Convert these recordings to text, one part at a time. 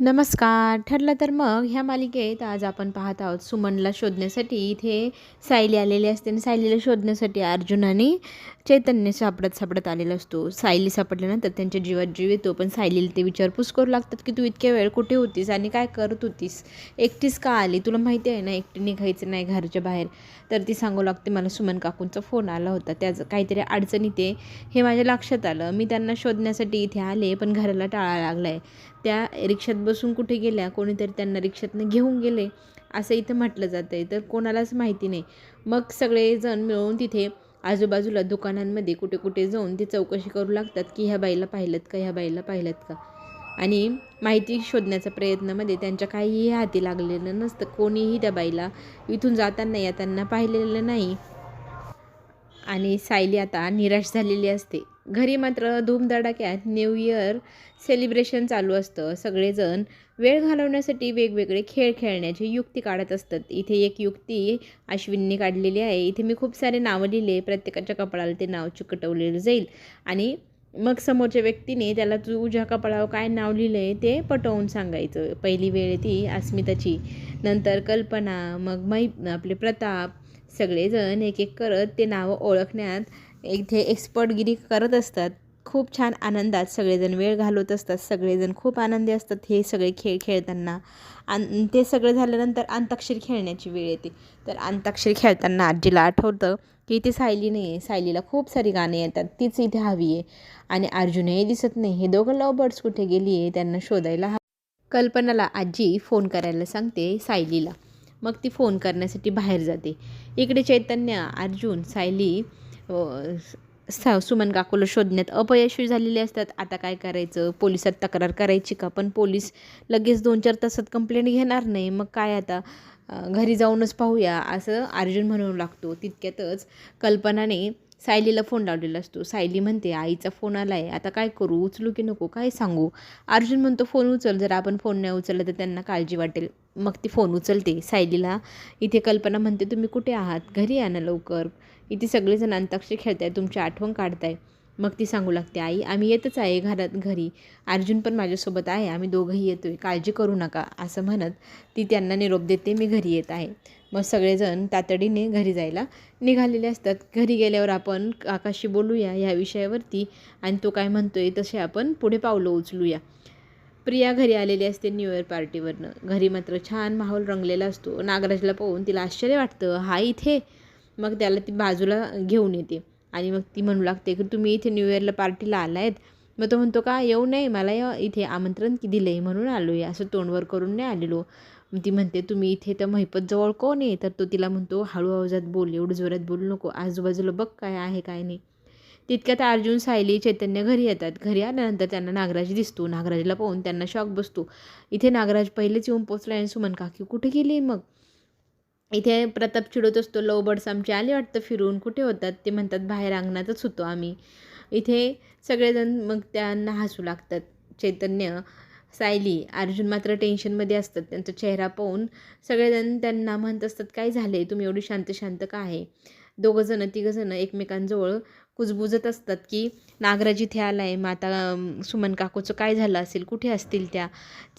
नमस्कार. ठरलं तर मग ह्या मालिकेत आज आपण पाहत आहोत सुमनला शोधण्यासाठी. इथे सायली आलेली असते आणि सायलीला शोधण्यासाठी अर्जुन आणि चैतन्य सापडत सापडत आलेला असतो. सायली सापडल्यानंतर त्यांच्या जीवात जीव येतो पण सायलीला ते विचारपूस करू लागतात की तू इतक्या वेळ कुठे होतीस आणि काय करत होतीस? एकटीच का आली? तुला माहिती आहे ना एकटी निघायचं नाही घरच्या बाहेर. तर ती सांगू लागते मला सुमन काकूंचा फोन आला होता. त्याचं काहीतरी अडचणी ते हे माझ्या लक्षात आलं. मी त्यांना शोधण्यासाठी इथे आले पण घराला टाळा लागला आहे त्या रिक्षात बसून कुठे गेल्या कोणीतरी त्यांना रिक्षातनं घेऊन गेले असं इथं म्हटलं जातं आहे तर कोणालाच माहिती नाही. मग सगळेजण मिळून तिथे आजूबाजूला दुकानांमध्ये कुठे कुठे जाऊन ते चौकशी करू लागतात की ह्या बाईला पाहिलं का ह्या बाईला पाहिलं का? आणि माहिती शोधण्याचा प्रयत्नामध्ये त्यांच्या काहीही हाती लागलेलं नसतं. कोणीही त्या बाईला इथून जाताना येताना पाहिलेलं नाही. आणि सायली आता निराश झालेली असते. घरी मात्र धूमधडाक्यात न्यू इयर सेलिब्रेशन चालू असतं. सगळेजण वेळ घालवण्यासाठी वेगवेगळे खेळ खेळण्याची युक्ती काढत असतात. इथे एक युक्ती अश्विनने काढलेली आहे. इथे मी खूप सारे नावं लिहिले. प्रत्येकाच्या कपाळाला ते नाव चिकटवलेलं जाईल. आणि मग समोरच्या व्यक्तीने त्याला तुझ्या कपाळावर काय नाव लिहिलं आहे ते पटवून सांगायचं. पहिली वेळ ती अस्मिताची. नंतर कल्पना मग मै आपले प्रताप. सगळेजण एक एक करत ते नावं ओळखण्यात इथे एक्सपर्टगिरी करत असतात. खूप छान आनंदात सगळेजण वेळ घालवत असतात. सगळेजण खूप आनंदी असतात हे सगळे खेळ खेळताना. आणि ते सगळं झाल्यानंतर अंताक्षरी खेळण्याची वेळ येते. तर अंताक्षरी खेळताना आजीला आठवतं की इथे सायली नाही आहे सायलीला खूप सारी गाणी येतात. तीच इथे हवी आहे आणि अर्जुनही दिसत नाही. हे दोघं लवबर्ड्स कुठे गेली आहे त्यांना शोधायला हवं. कल्पनाला आजी फोन करायला सांगते सायलीला. मग ती फोन करण्यासाठी बाहेर जाते. इकडे चैतन्य अर्जुन सायली सा सुमन काकूला शोधण्यात अपयशवी झालेले असतात. आता काय करायचं? पोलिसात तक्रार करायची का? पण पोलीस लगेच दोन चार तासात कंप्लेंट घेणार नाही. मग काय आता? घरी जाऊनच पाहूया असं अर्जुन म्हणू लागतो. तितक्यातच कल्पनाने सायलीला फोन लावलेला असतो. सायली म्हणते आईचा फोन आला आहे आता काय करू? उचलू की नको? काय सांगू? अर्जुन म्हणतो फोन उचल. जर आपण फोन नाही उचलला तर त्यांना काळजी वाटेल. मग ती फोन उचलते. सायलीला इथे कल्पना म्हणते तुम्ही कुठे आहात? घरी या ना लवकर. इथे सगळेजण अंताक्षरी खेळताय तुमची आठवण काढताय. मग ती सांगू लागते आई आम्ही येतच आहे घरात घरी. अर्जुन पण माझ्यासोबत आहे आम्ही दोघंही येतो आहे काळजी करू नका असं म्हणत ती त्यांना निरोप देते मी घरी येत आहे. मग सगळेजण तातडीने घरी जायला निघालेले असतात. घरी गेल्यावर आपण आकाशी बोलूया ह्या विषयावरती आणि तो काय म्हणतो आहे तसे आपण पुढे पावलं उचलूया. प्रिया घरी आलेली असते न्यू इयर पार्टीवरनं घरी मात्र छान माहोल रंगलेला असतो. नागराजला पाहून तिला आश्चर्य वाटतं. हा इथे? मग त्याला ती बाजूला घेऊन येते. आणि मग ती म्हणू लागते की तुम्ही इथे न्यू इयरला पार्टीला आला आहेत मग तो म्हणतो का येऊ नये मला या इथे आमंत्रण की दिलं आहे म्हणून आलो आहे असं तोंडवर करून नाही आलेलो. ती म्हणते तुम्ही इथे तर महिपतजवळ कोण आहे? तर तो तिला म्हणतो हळू आवाजात बोल एवढं जोरात बोलू नको. आजूबाजूला बघ काय आहे काय नाही. तितक्यात अर्जुन सायली चैतन्य घरी येतात. घरी आल्यानंतर त्यांना नागराज दिसतो. नागराजला पाहून त्यांना शॉक बसतो. इथे नागराज पहिलेच येऊन पोचला आणि सुमन काकी कुठे गेली मग? इथे प्रताप चिडवत असतो लव बर्ड्स आमचे आले वाटतं फिरून कुठे होतात? ते म्हणतात बाहेर अंगणातच होतो आम्ही. इथे सगळेजण मग त्यांना हसू लागतात. चैतन्य सायली अर्जुन मात्र टेन्शनमध्ये असतात. त्यांचा चेहरा पाहून सगळेजण त्यांना म्हणत असतात काय झाले तुम्ही एवढी शांत शांत का आहे? दोघंजणं तिघंजणं एकमेकांजवळ कुजबुजत असतात की नागराज इथे आला आहे माता सुमन काकूचं काय झालं असेल कुठे असतील त्या?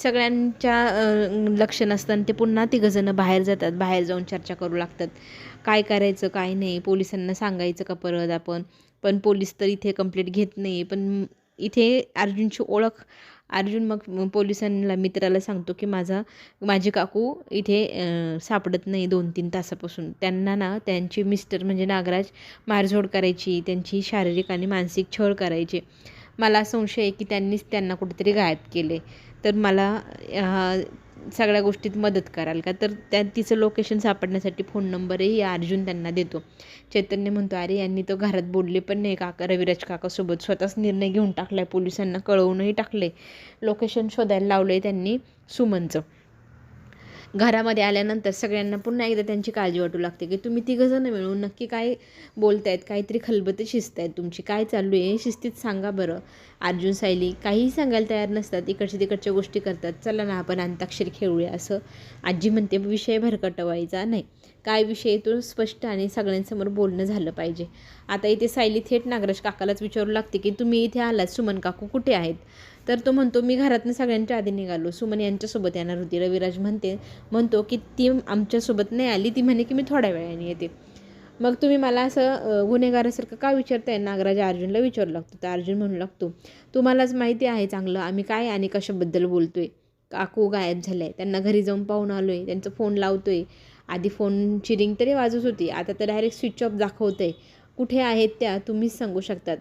सगळ्यांच्या लक्ष नसताना ते पुन्हा तिघंजणं बाहेर जातात बाहेर जाऊन चर्चा करू लागतात. काय करायचं काय नाही? पोलिसांना सांगायचं का परत आपण? पण पोलीस तर इथे कंप्लेंट घेत नाही पण इथे अर्जुनची ओळख. अर्जुन मग पोलिसांना मित्राला सांगतो की माझा माझे काकू इथे सापडत नाही दोन तीन तासापासून. त्यांना ना त्यांची मिस्टर म्हणजे नागराज मारझोड करायची त्यांची शारीरिक आणि मानसिक छळ करायचे. मला संशय आहे की त्यांनीच त्यांना कुठेतरी गायब केले. तर मला सगळ्या गोष्टीत मदत कराल का? तर त्या तिचं लोकेशन सापडण्यासाठी फोन नंबरही अर्जुन त्यांना देतो. चैतन्य म्हणतो अरे यांनी तो घरात बोलले पण नाही काका रविराज काकासोबत स्वतःच निर्णय घेऊन टाकला आहे पोलिसांना कळवूनही टाकले लोकेशन शोधायला लावलं आहे त्यांनी सुमनचं. घरामध्ये आल्यानंतर सगळ्यांना पुन्हा एकदा त्यांची काळजी वाटू लागते की तुम्ही तिघंजणं मिळून नक्की काय बोलतायत काहीतरी खलबते शिस्त आहेत तुमची. काय चालू आहे? शिस्तीत सांगा बरं. अर्जुन सायली काहीही सांगायला तयार नसतात इकडच्या तिकडच्या गोष्टी करतात. चला ना आपण अंताक्षरी खेळूया असं. आजी म्हणते विषय भरकटवायचा नाही. काय विषय? तो स्पष्ट आणि सगळ्यांसमोर बोलणं झालं पाहिजे. आता इथे सायली थेट नागराज काकालाच विचारू लागते की तुम्ही इथे आलात? सुमन काकू कुठे आहेत? तर तो म्हणतो मी घरातनं सगळ्यांच्या आधी निघालो. सुमन यांच्यासोबत येणार होती. रविराज म्हणते म्हणतो की ती आमच्यासोबत नाही आली. ती म्हणे की मी थोड्या वेळाने येते. मग तुम्ही मला असं गुन्हेगारासारखं का विचारताय? नागराज अर्जुनला विचारू लागतो. तर अर्जुन म्हणू लागतो तुम्हालाच माहिती आहे चांगलं आम्ही काय आणि कशाबद्दल बोलतोय? काकू गायब झाले त्यांना घरी जाऊन पाहून आलो आहे त्यांचा फोन लावतो आहे आधी फोनची रिंग तरी वाजत होती. आता तर डायरेक्ट स्विच ऑफ दाखवतं आहे कुठे आहेत त्या? तुम्हीच सांगू शकतात.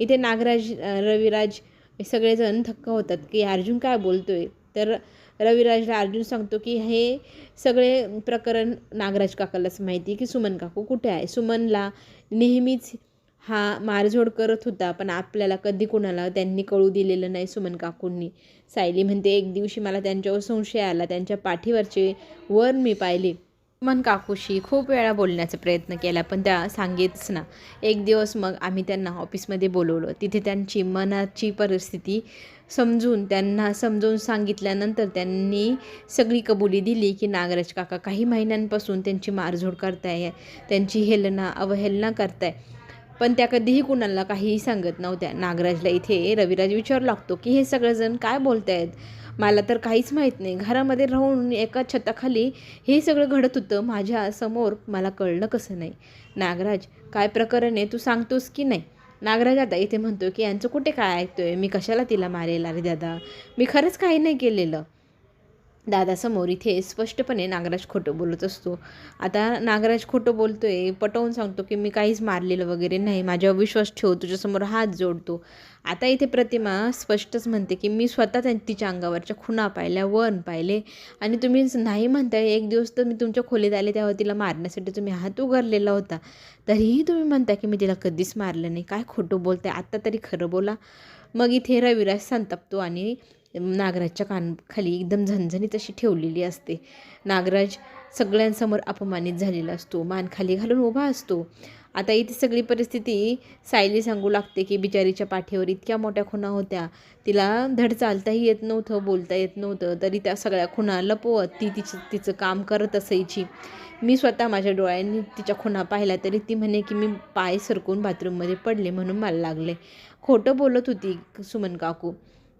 इथे नागराज रविराज सगळेजण थक्क होतात की अर्जुन काय बोलतोय? तर रविराजला अर्जुन सांगतो की हे सगळे प्रकरण नागराज काकालाच माहिती की सुमन काकू कुठे आहे? सुमनला नेहमीच हा मारझोड करत होता पण आपल्याला कधी कोणाला त्यांनी कळू दिलेलं नाही सुमन काकूंनी. सायली म्हणते एक दिवशी मला त्यांच्यावर संशय आला. त्यांच्या पाठीवरचे वर मी पाहिले. मन काकूशी खूप वेळा बोलण्याचा प्रयत्न केला पण त्या सांगेच ना. एक दिवस मग आम्ही त्यांना ऑफिसमध्ये बोलवलं. तिथे त्यांची मनाची परिस्थिती समजून त्यांना समजून सांगितल्यानंतर त्यांनी सगळी कबुली दिली की नागराज काका काही महिन्यांपासून त्यांची मारझोड करताय. त्यांची हेलना अवहेलना करताय. पण त्या कधीही कुणाला काहीही सांगत नव्हत्या. नागराजला इथे रविराज विचारू लागतो की हे सगळेजण काय बोलतायत? मला तर काहीच माहीत नाही. घरामध्ये राहून एका छताखाली हे सगळं घडत होतं माझ्यासमोर मला कळलं कसं नाही. नागराज काय प्रकरण आहे? तू सांगतोस की नाही? नागराज आता इथे म्हणतो की यांचं कुठे काय ऐकतोय? मी कशाला तिला मारेल? अरे दादा मी खरंच काही नाही केलेलं. दादासमोर इथे स्पष्टपणे नागराज खोटं बोलत असतो. आता नागराज खोटं बोलतोय पटवून सांगतो की मी काहीच मारलेलं वगैरे नाही माझ्यावर विश्वास ठेव तुझ्यासमोर हात जोडतो. आता इथे प्रतिमा स्पष्टच म्हणते की मी स्वतः तिच्या अंगावरच्या खुणा पाहिल्या वन पाहिले. आणि तुम्ही नाही म्हणताय एक दिवस तर मी तुमच्या खोलीत आले तेव्हा तिला मारण्यासाठी तुम्ही हात उगारलेला होता. तरीही तुम्ही म्हणता की मी तिला कधीच मारलं नाही. काय खोटं बोलताय? आत्ता तरी खरं बोला. मग इथे रविराज संतापतो आणि नागराजच्या कानखाली एकदम झणझणीत अशी ठेवलेली असते. नागराज सगळ्यांसमोर अपमानित झालेला असतो. मान खाली घालून उभा असतो. आता इथे सगळी परिस्थिती सायली सांगू लागते की बिचारीच्या पाठीवर इतक्या मोठ्या खुणा होत्या. तिला धड चालताही येत नव्हतं बोलता येत नव्हतं. तरी त्या सगळ्या खुणा लपवत ती तिचं तिचं काम करत असायची. मी स्वतः माझ्या डोळ्यांनी तिच्या खुणा पाहिल्या तरी ती म्हणे की मी पाय सरकून बाथरूममध्ये पडले म्हणून मला लागले. खोटं बोलत होती सुमन काकू.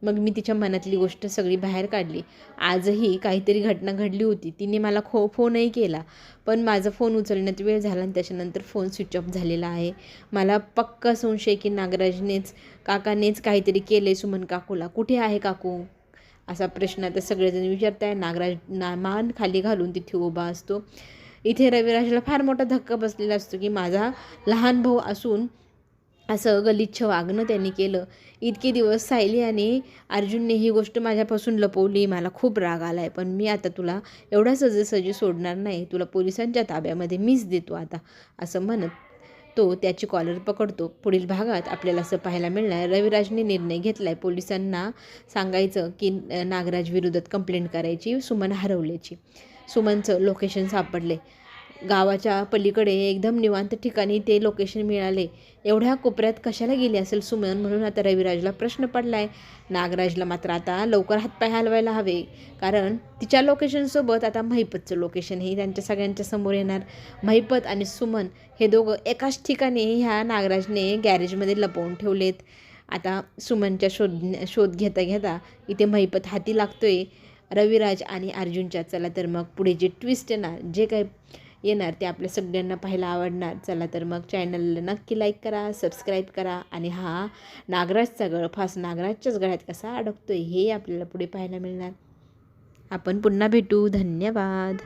मग मी तिच्या मनातली गोष्ट सगळी बाहेर काढली. आजही काहीतरी घटना घडली होती. तिने मला खो फोनही केला. पण माझा फोन उचलण्यात वेळ झाला आणि त्याच्यानंतर फोन स्विच ऑफ झालेला आहे. मला पक्का संशय की नागराजनेच काकानेच काहीतरी केले सुमन काकूला. कुठे आहे काकू? असा प्रश्न आता सगळेजण विचारताय. नागराज ना मान खाली घालून तिथे उभा असतो. इथे रविराजला फार मोठा धक्का बसलेला असतो की माझा लहान भाऊ असून असं गलिच्छ वागणं त्यांनी केलं. इतके दिवस सायली आणि अर्जुनने ही गोष्ट माझ्यापासून लपवली. मला खूप राग आला आहे पण मी आता तुला एवढा सजेसजी सोडणार नाही. तुला पोलिसांच्या ताब्यामध्ये मीच देतो आता असं म्हणत तो त्याची कॉलर पकडतो. पुढील भागात आपल्याला असं पाहायला मिळणार. रविराजने निर्णय घेतला आहे पोलिसांना सांगायचं की नागराज विरोधात कंप्लेंट करायची सुमन हरवल्याची. सुमनचं लोकेशन सापडले गावाच्या पलीकडे एकदम निवांत ठिकाणी ते लोकेशन मिळाले. एवढ्या कोपऱ्यात कशाला गेली असेल सुमन? म्हणून आता रविराजला प्रश्न पडला आहे नागराजला मात्र आता लवकर हातपाय हलवायला हवे. कारण तिच्या लोकेशनसोबत आता महिपतचं लोकेशन हे त्यांच्या सगळ्यांच्या समोर येणार. महिपत आणि सुमन हे दोघं एकाच ठिकाणी ह्या नागराजने गॅरेजमध्ये लपवून ठेवलेत. आता सुमनच्या शोध शोध घेता घेता इथे महिपत हाती लागतोय. रविराज आणि अर्जुनच्या चला तर मग पुढे जे ट्विस्ट येणार जे काही येणार ते आपल्या सगळ्यांना पाहायला आवडणार. चला तर मग चॅनलला नक्की लाईक करा सबस्क्राईब करा आणि हा नागराजचा गळफास नागराजच्याच गळ्यात कसा अडकतो हे आपल्याला पुढे पाहायला मिळणार. आपण पुन्हा भेटू. धन्यवाद.